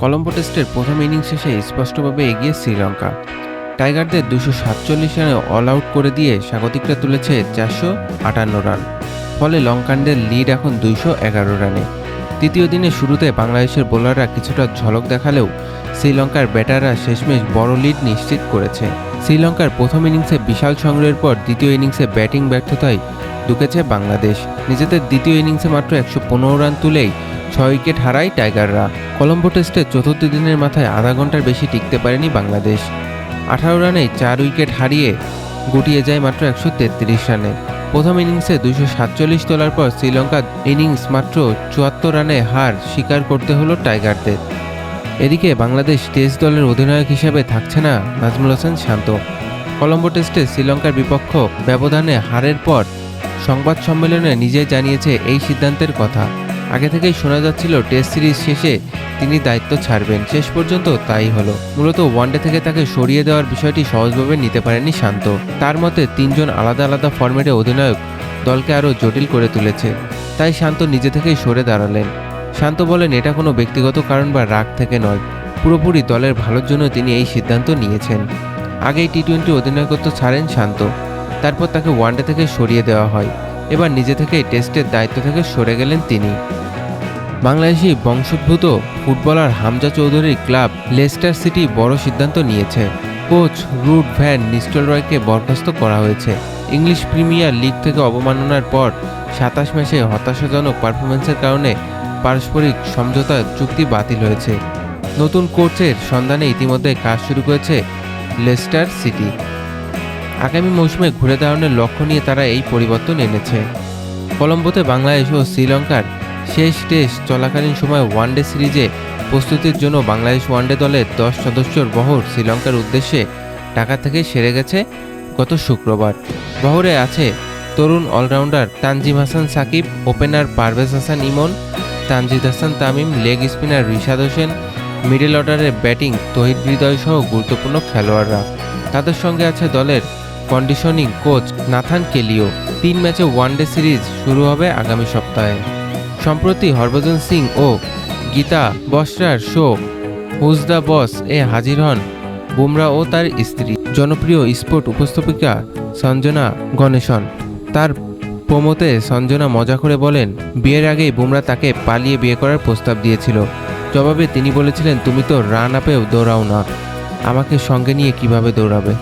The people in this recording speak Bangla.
কলম্বো টেস্টের প্রথম ইনিংস শেষে স্পষ্টভাবে এগিয়ে শ্রীলঙ্কা। টাইগারদের দুশো সাতচল্লিশ রানে অল আউট করে দিয়ে স্বাগতিকরা তুলেছে চারশো আটান্ন রান। ফলে লঙ্কানদের লিড এখন দুইশো এগারো রানে। তৃতীয় দিনের শুরুতে বাংলাদেশের বোলাররা কিছুটা ঝলক দেখালেও শ্রীলঙ্কার ব্যাটাররা শেষমেশ বড় লিড নিশ্চিত করেছে। শ্রীলঙ্কার প্রথম ইনিংসে বিশাল সংগ্রহের পর দ্বিতীয় ইনিংসে ব্যাটিং ব্যর্থতায় ঢুকেছে বাংলাদেশ। নিজেদের দ্বিতীয় ইনিংসে মাত্র একশো পনেরো রান তুলেই ছয় উইকেট হারায় টাইগাররা। কলম্বো টেস্টের চতুর্থ দিনের মাথায় আধা ঘণ্টার বেশি টিকতে পারেনি বাংলাদেশ। আঠারো রানে চার উইকেট হারিয়ে গুটিয়ে যায় মাত্র একশো তেত্রিশ রানে। প্রথম ইনিংসে দুশো সাতচল্লিশ তোলার পর শ্রীলঙ্কার ইনিংস মাত্র চুয়াত্তর রানে হার স্বীকার করতে হলো টাইগারদের। এদিকে বাংলাদেশ টেস্ট দলের অধিনায়ক হিসেবে থাকছে না নাজমুল হোসেন শান্ত। কলম্বো টেস্টে শ্রীলঙ্কার বিপক্ষ ব্যবধানে হারের পর সংবাদ সম্মেলনে নিজেই জানিয়েছে এই সিদ্ধান্তের কথা। আগে থেকেই শোনা যাচ্ছিল টেস্ট সিরিজ শেষে তিনি দায়িত্ব ছাড়বেন। শেষ পর্যন্ত তাই হলো। মূলত ওয়ানডে থেকে তাকে সরিয়ে দেওয়ার বিষয়টি সহজভাবে নিতে পারেনি শান্ত। তার মতে তিনজন আলাদা আলাদা ফরম্যাটে অধিনায়ক দলকে আরও জটিল করে তুলেছে। তাই শান্ত নিজে থেকেই সরে দাঁড়ালেন। শান্ত বলেন, এটা কোনো ব্যক্তিগত কারণ বা রাগ থেকে নয়। পুরোপুরি দলের ভালোর জন্য তিনি এই সিদ্ধান্ত নিয়েছেন। আগেই টি টোয়েন্টি অধিনায়কত্ব ছাড়েন শান্ত। তারপর তাকে ওয়ানডে থেকে সরিয়ে দেওয়া হয়। এবার নিজে থেকে টেস্টের দায়িত্ব থেকে সরে গেলেন তিনি। বাংলাদেশি বংশোদ্ভূত ফুটবলার হামজা চৌধুরীর ক্লাব লেস্টার সিটি বড় সিদ্ধান্ত নিয়েছে। কোচ রুট ভ্যান নিস্টল রয়কে বরখাস্ত করা হয়েছে। ইংলিশ প্রিমিয়ার লিগ থেকে অবমাননার পর সাতাশ ম্যাচে হতাশাজনক পারফরমেন্সের কারণে পারস্পরিক সমঝোতা চুক্তি বাতিল হয়েছে। নতুন কোচের সন্ধানে ইতিমধ্যে কাজ শুরু করেছে লেস্টার সিটি। আগামী মৌসুমে ঘুরে দাঁড়ানোর লক্ষ্য নিয়ে তারা এই পরিবর্তন এনেছে। কলম্বোতে বাংলাদেশ ও শ্রীলঙ্কার শেষ টেস্ট চলাকালীন সময় ওয়ানডে সিরিজে প্রস্তুতির জন্য বাংলাদেশ ওয়ানডে দলের দশ সদস্যর বহর শ্রীলঙ্কার উদ্দেশ্যে ঢাকা থেকে সেরে গেছে গত শুক্রবার। বহরে আছে তরুণ allrounder Tanzim Hasan Sakib, opener Parvez Hasan Emon, Tanzid Hasan Tamim, leg spinner Rishad Hossain, middle অর্ডারের ব্যাটিং তহিদ হৃদয় সহ গুরুত্বপূর্ণ খেলোয়াড়রা। তাদের সঙ্গে আছে দলের কন্ডিশনিং কোচ নাথান কেলিও তিন ম্যাচে ওয়ানডে সিরিজ শুরু হবে আগামী সপ্তাহে। সম্প্রতি হরভজন সিং ও গীতা বসরার শো হুজ দ্য বস এ হাজির হন বুমরা ও তার স্ত্রী। জনপ্রিয় স্পোর্ট উপস্থাপিকা সঞ্জনা গণেশন। তার প্রমোতে সঞ্জনা মজা করে বলেন, বিয়ের আগেই বুমরা তাকে পালিয়ে বিয়ে করার প্রস্তাব দিয়েছিল। জবাবে তিনি বলেছিলেন, তুমি তো রান আপেও দৌড়াও না। আমাকে সঙ্গে নিয়ে কীভাবে দৌড়াবে?